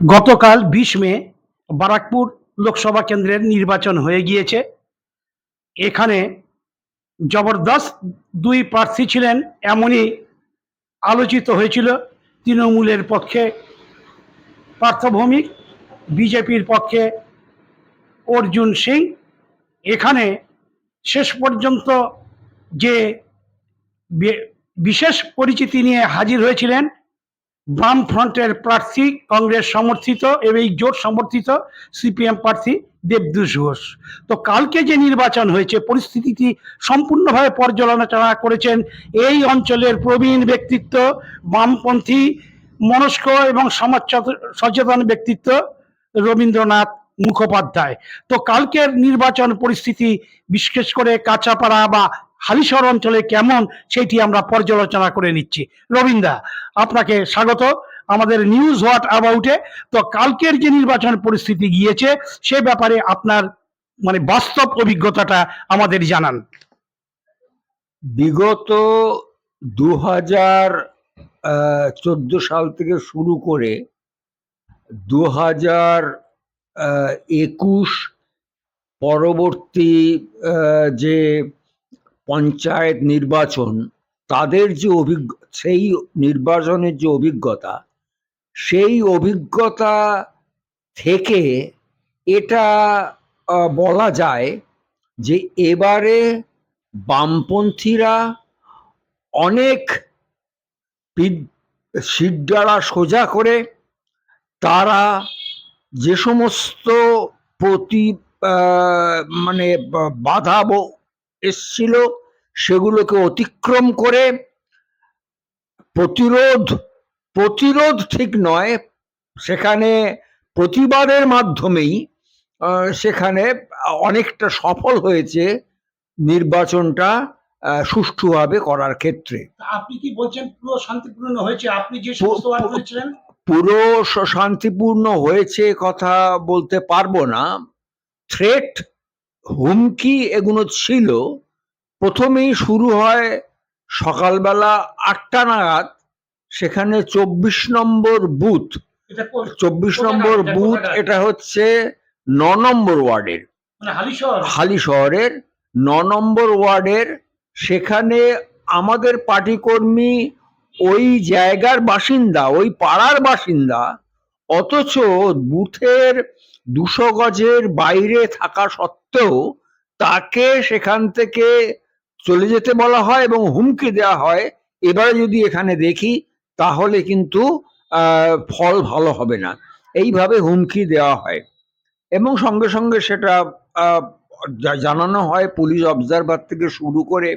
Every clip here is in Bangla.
গতকাল বিশ মে বারাকপুর লোকসভা কেন্দ্রের নির্বাচন হয়ে গিয়েছে। এখানে জবরদস্ত দুই প্রার্থী ছিলেন এমনই আলোচিত হয়েছিল। তৃণমূলের পক্ষে পার্থভৌমিক, বিজেপির পক্ষে অর্জুন সিং। এখানে শেষ পর্যন্ত যে বিশেষ পরিচিতি নিয়ে হাজির হয়েছিলেন বাম ফ্রন্টের প্রার্থী কংগ্রেস সমর্থিত এবং এই জোট সমর্থিত সিপিএম প্রার্থী দেবদূষ ঘোষ। তো কালকে যে নির্বাচন হয়েছে, পরিস্থিতিটি সম্পূর্ণভাবে পর্যালোচনা করেছেন এই অঞ্চলের প্রবীণ ব্যক্তিত্ব, বামপন্থী, মনস্ক এবং সমাজ সচেতন ব্যক্তিত্ব রবীন্দ্রনাথ মুখোপাধ্যায়। তো কালকের নির্বাচন পরিস্থিতি বিশেষ করে কাঁচাপাড়া বা হালিশহর অঞ্চলে কেমন সেটি আমরা পর্যালোচনা করে নিচ্ছি। রবীন্দা আপনাকে স্বাগত। আমাদের নিউজ হোয়াট অ্যাবাউটে তো কালকের যে নির্বাচন পরিস্থিতি গিয়েছে, সে ব্যাপারে আপনার মানে বাস্তব অভিজ্ঞতাটা আমাদের জানান। বিগত দু হাজার চোদ্দ সাল থেকে শুরু করে দু হাজার একুশ পরবর্তী যে পঞ্চায়েত নির্বাচন, তাদের যে অভিজ্ঞ, সেই নির্বাচনের যে অভিজ্ঞতা, সেই অভিজ্ঞতা থেকে এটা বলা যায় যে এবারে বামপন্থীরা অনেক শিরদাঁড়া সোজা করে তারা যে সমস্ত প্রতি মানে বাধা এসছিল সেগুলোকে অতিক্রম করে প্রতিরোধ প্রতিরোধ ঠিক নয় সেখানে প্রতিবাদের মাধ্যমেই সেখানে অনেকটা সফল হয়েছে নির্বাচনটা সুষ্ঠুভাবে করার ক্ষেত্রে। আপনি কি বলছেন পুরো শান্তিপূর্ণ হয়েছে? আপনি যে করেছিলেন পুরো শান্তিপূর্ণ হয়েছে কথা বলতে পারব না। থ্রেট হুমকি এগুলো ছিল প্রথমেই শুরু হয় সকালবেলা আটটা নাগাদ সেখানে চব্বিশ নম্বর বুথ চব্বিশ নম্বর বুথ এটা হচ্ছে ন নম্বর ওয়ার্ডের। মানে হালি শহরের ন নম্বর ওয়ার্ডের সেখানে আমাদের পার্টি কর্মী ওই জায়গার বাসিন্দা ওই পাড়ার বাসিন্দা অথচ বুথের দুশো গজের বাইরে থাকা সত্ত্বেও তাকে সেখান থেকে চলে যেতে বলা হয় এবং হুমকি দেওয়া হয়। এবারে যদি এখানে দেখি, তাহলে কিন্তু ফল ভালো হবে না। এইভাবে হুমকি দেওয়া হয়। এবং সঙ্গে সঙ্গে সেটা জানানো হয় পুলিশ অবজারভার থেকে শুরু করে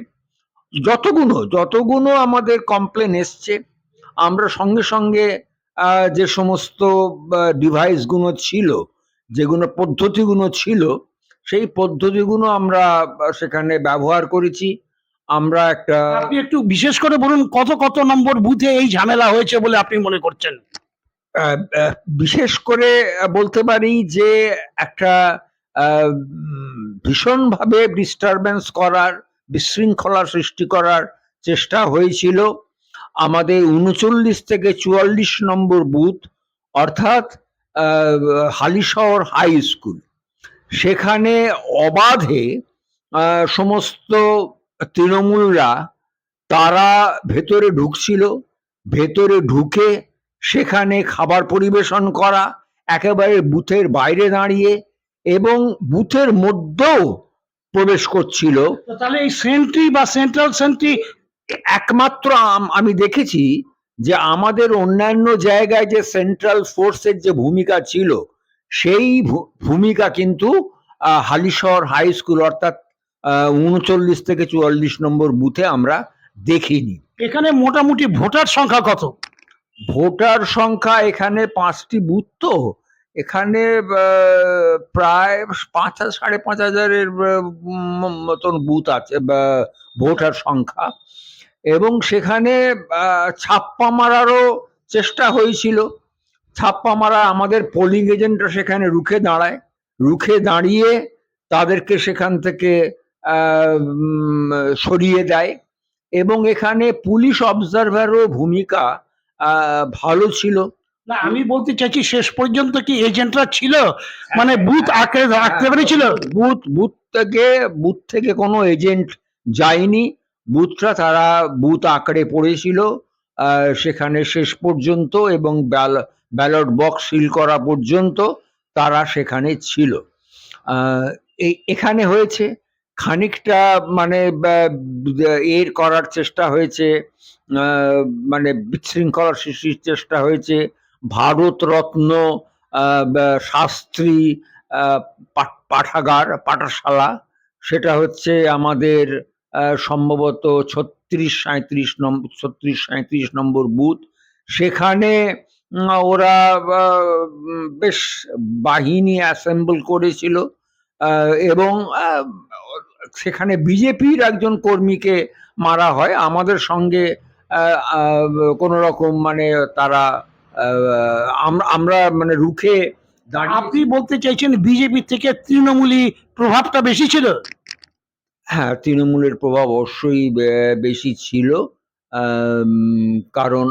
যতগুলো যতগুলো আমাদের কমপ্লেন এসছে, আমরা সঙ্গে সঙ্গে যে সমস্ত ডিভাইসগুলো ছিল যেগুলো পদ্ধতিগুলো ছিল সেই পদ্ধতিগুলো আমরা সেখানে ব্যবহার করেছি। আমরা একটা আপনি একটু বিশেষ করে বলুন কত কত নম্বর বুথে এই ঝামেলা হয়েছে বলে আপনি মনে করছেন? বিশেষ করে বলতে পারি যে একটা ভীষণভাবে ডিস্টারবেন্স করার বিশৃঙ্খলা সৃষ্টি করার চেষ্টা হয়েছিল। আমাদের উনচল্লিশ থেকে চুয়াল্লিশ নম্বর বুথ অর্থাৎ হালিশহর হাই স্কুল। সেখানে অবাধে সমস্ত তৃণমূলরা তারা ভেতরে ঢুকছিল। ভেতরে ঢুকে সেখানে খাবার পরিবেশন করা একেবারে বুথের বাইরে দাঁড়িয়ে এবং বুথের মধ্যেও প্রবেশ করছিল। তাহলে এই সেন্ট্রি বা সেন্ট্রাল সেন্ট্রি একমাত্র আমি দেখেছি যে আমাদের অন্যান্য জায়গায় যে সেন্ট্রাল ফোর্সের যে ভূমিকা ছিল সেই ভূমিকা কিন্তু হালিশহর হাই স্কুল অর্থাৎ উনচল্লিশ থেকে চুয়াল্লিশ নম্বর বুথে আমরা দেখিনি। এখানে মোটামুটি ভোটার সংখ্যা কত? ভোটার সংখ্যা এখানে পাঁচটি বুথ তো। এখানে প্রায় পাঁচ হাজার সাড়ে পাঁচ হাজারের মতন বুথ আছে ভোটার সংখ্যা। এবং সেখানে ছাপ্পা মারারও চেষ্টা হয়েছিল। ছাপ্পা মারা আমাদের পোলিং এজেন্টরা সেখানে রুখে দাঁড়ায়। রুখে দাঁড়িয়ে তাদেরকে সেখান থেকে সরিয়ে দেয়। এবং এখানে পুলিশ অবজারভারও ভূমিকা ভালো ছিল। না আমি বলতে চাইছি শেষ পর্যন্ত কি এজেন্টরা ছিল? মানে বুথ আঁকড়ে রাখতে পেরেছিল বুথ বুথ থেকে বুথ থেকে কোনো এজেন্ট যায়নি। বুথটা, তারা বুথ আঁকড়ে পড়েছিল সেখানে শেষ পর্যন্ত এবং ব্যালট বক্স সিল করা পর্যন্ত তারা সেখানে ছিল। এখানে হয়েছে, খানিকটা মানে এর করার চেষ্টা হয়েছে মানে বিশৃঙ্খলা সৃষ্টির চেষ্টা হয়েছে ভারত রত্ন শাস্ত্রী পাঠ- পাঠাগার, পাঠশালা, সেটা হচ্ছে আমাদের সম্ভবত ছত্রিশ সাঁত্রিশ নম্বর ছত্রিশ সাঁত্রিশ নম্বর বুথ। সেখানে ওরা বেশ বাহিনী অ্যাসেম্বল করেছিল এবং সেখানে বিজেপির একজন কর্মীকে মারা হয়। আমাদের সঙ্গে কোনো রকম মানে তারা আমরা মানে রুখে আপনি বলতে চাইছেন বিজেপি থেকে তৃণমূলী প্রভাবটা বেশি ছিল? হ্যাঁ তৃণমূলের প্রভাব অবশ্যই বেশি ছিল। কারণ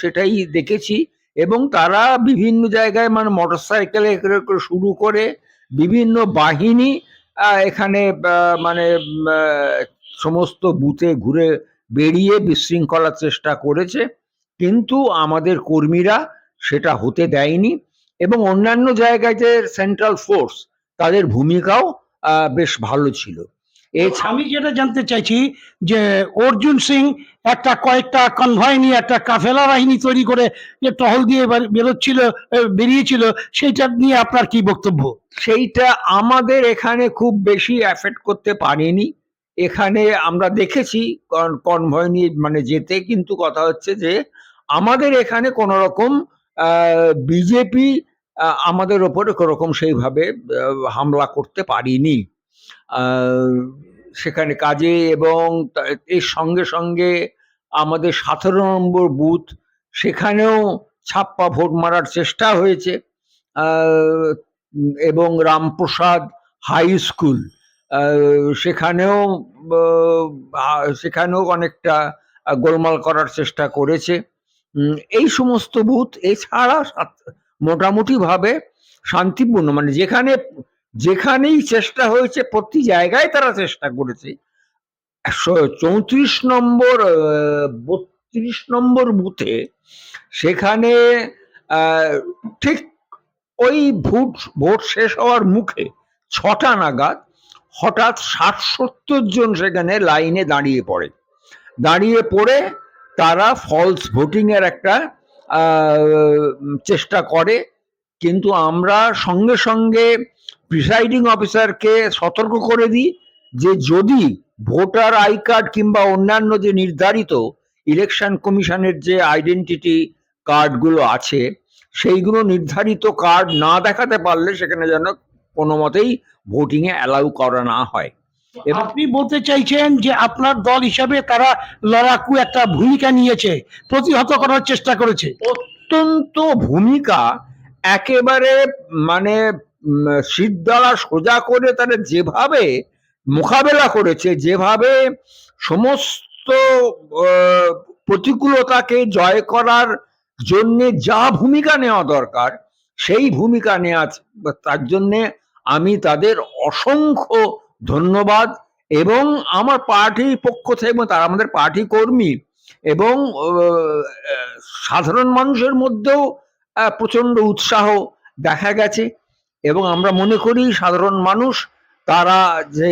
সেটাই দেখেছি। এবং তারা বিভিন্ন জায়গায় মানে মোটর সাইকেলে শুরু করে বিভিন্ন বাহিনী এখানে মানে সমস্ত বুথে ঘুরে বেরিয়ে বিশৃঙ্খলার চেষ্টা করেছে। কিন্তু আমাদের কর্মীরা সেটা হতে দেয়নি এবং অন্যান্য জায়গায় যে সেন্ট্রাল ফোর্স তাদের ভূমিকাও বেশ ভালো ছিল। আমি যেটা জানতে চাইছি যে অর্জুন সিং একটা কয়েকটা কনভয় নিয়ে একটা কাফেলা বাহিনী তৈরি করে যে টহল দিয়ে বার- বেরোচ্ছিল বেরিয়েছিল সেইটা নিয়ে আপনার কি বক্তব্য? সেইটা আমাদের এখানে খুব বেশি অ্যাফেক্ট করতে পারেনি। এখানে আমরা দেখেছি কনভয় নিয়ে মানে যেতে কিন্তু কথা হচ্ছে যে আমাদের এখানে কোনো রকম বিজেপি আমাদের ওপরে কোনোরকম সেইভাবে হামলা করতে পারিনি। সেখানে কাজে এবং এর সঙ্গে সঙ্গে আমাদের সতেরো নম্বর বুথ, সেখানেও ছাপ্পা ভোট মারার চেষ্টা হয়েছে এবং রামপ্রসাদ হাই স্কুল সেখানেও সেখানেও অনেকটা গোলমাল করার চেষ্টা করেছে। এই সমস্ত বুথ, এছাড়া মোটামুটিভাবে শান্তিপূর্ণ মানে যেখানে যেখানেই চেষ্টা হয়েছে, প্রতি জায়গায় তারা চেষ্টা করেছে। চৌত্রিশ নম্বর বত্রিশ নম্বর বুথে সেখানে ঠিক ওই ভোট ভোট শেষ হওয়ার মুখে ছটা নাগাদ হঠাৎ ষাট সত্তর জন সেখানে লাইনে দাঁড়িয়ে পড়ে। দাঁড়িয়ে পড়ে তারা ফলস ভোটিং এর একটা চেষ্টা করে। কিন্তু আমরা সঙ্গে সঙ্গে প্রিসাইডিং অফিসারকে সতর্ক করে দিই যে যদি ভোটার আই কার্ড কিংবা অন্যান্য যে নির্ধারিত ইলেকশন কমিশনের যে আইডেন্টিটি কার্ডগুলো আছে সেইগুলো নির্ধারিত কার্ড না দেখাতে পারলে সেখানে যেন কোনো মতেই ভোটিং এ অ্যালাউ করা না হয়। এবং আপনি বলতে চাইছেন যে আপনার দল হিসাবে তারা লড়াকু একটা ভূমিকা নিয়েছে প্রতিহত করার চেষ্টা করেছে। অত্যন্ত ভূমিকা একেবারে মানে উম, শিরদাঁড়া সোজা করে তারা যেভাবে মোকাবেলা করেছে যেভাবে সমস্ত প্রতিকূলতাকে জয় করার জন্যে যা ভূমিকা নেওয়া দরকার সেই ভূমিকা নেওয়া তার জন্যে আমি তাদের অসংখ্য ধন্যবাদ এবং আমার পার্টির পক্ষ থেকে তারা আমাদের পার্টি কর্মী এবং সাধারণ মানুষের মধ্যেও আহ, প্রচণ্ড উৎসাহ দেখা গেছে। এবং আমরা মনে করি সাধারণ মানুষ, তারা যে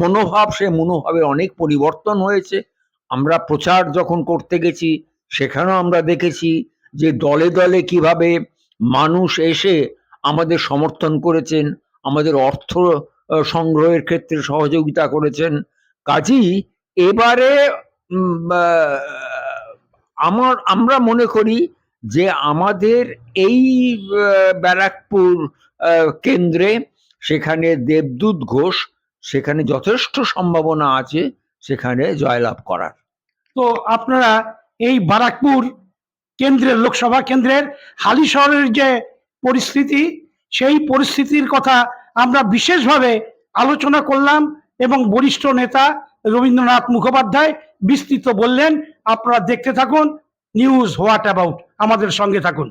মনোভাব, সে মনোভাবে অনেক পরিবর্তন হয়েছে। আমরা প্রচার যখন করতে গেছি, সেখানেও আমরা দেখেছি যে দলে দলে কীভাবে মানুষ এসে আমাদের সমর্থন করেছেন, আমাদের অর্থ সংগ্রহের ক্ষেত্রে সহযোগিতা করেছেন। কাজেই এবারে আমার, আমরা মনে করি যে আমাদের এই ব্যারাকপুর কেন্দ্রে সেখানে দেবদূত ঘোষ, সেখানে যথেষ্ট সম্ভাবনা আছে সেখানে জয়লাভ করার। তো আপনারা এই বারাকপুর কেন্দ্রের, লোকসভা কেন্দ্রের, হালি শহরের যে পরিস্থিতি, সেই পরিস্থিতির কথা আমরা বিশেষভাবে আলোচনা করলাম এবং বরিষ্ঠ নেতা রবীন্দ্রনাথ মুখোপাধ্যায় বিস্তৃত বললেন। আপনারা দেখতে থাকুন, নিউজ হোয়াট অ্যাবাউট। আমাদের সঙ্গে থাকুন।